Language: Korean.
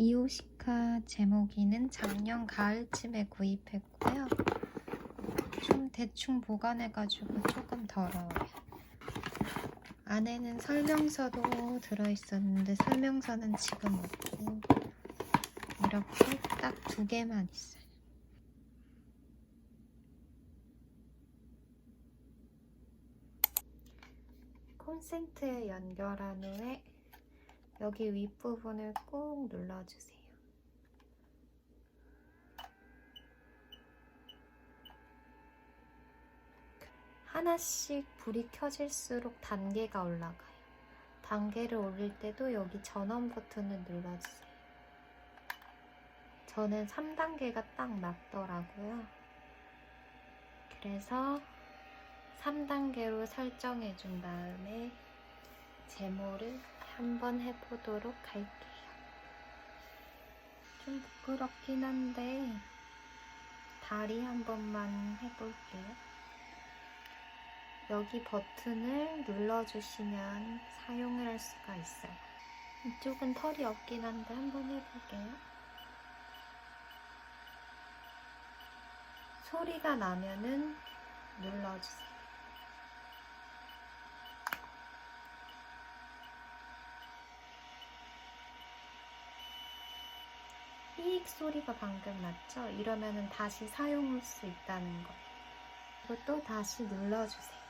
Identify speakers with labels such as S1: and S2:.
S1: 이오시카 제모기는 작년 가을쯤에 구입했고요. 좀 대충 보관해가지고 조금 더러워요. 안에는 설명서도 들어있었는데 설명서는 지금 없고 이렇게 딱 두 개만 있어요. 콘센트에 연결한 후에 여기 윗부분을 꾹 눌러주세요. 하나씩 불이 켜질수록 단계가 올라가요. 단계를 올릴 때도 여기 전원 버튼을 눌러주세요. 저는 3단계가 딱 맞더라고요. 그래서 3단계로 설정해 준 다음에 제모를 한번 해보도록 할게요. 좀 부끄럽긴 한데 다리 한 번만 해볼게요. 여기 버튼을 눌러주시면 사용을 할 수가 있어요. 이쪽은 털이 없긴 한데 한번 해볼게요. 소리가 나면은 눌러주세요. 삐익 소리가 방금 났죠? 이러면은 다시 사용할 수 있다는 거예요. 그리고 또 다시 눌러주세요.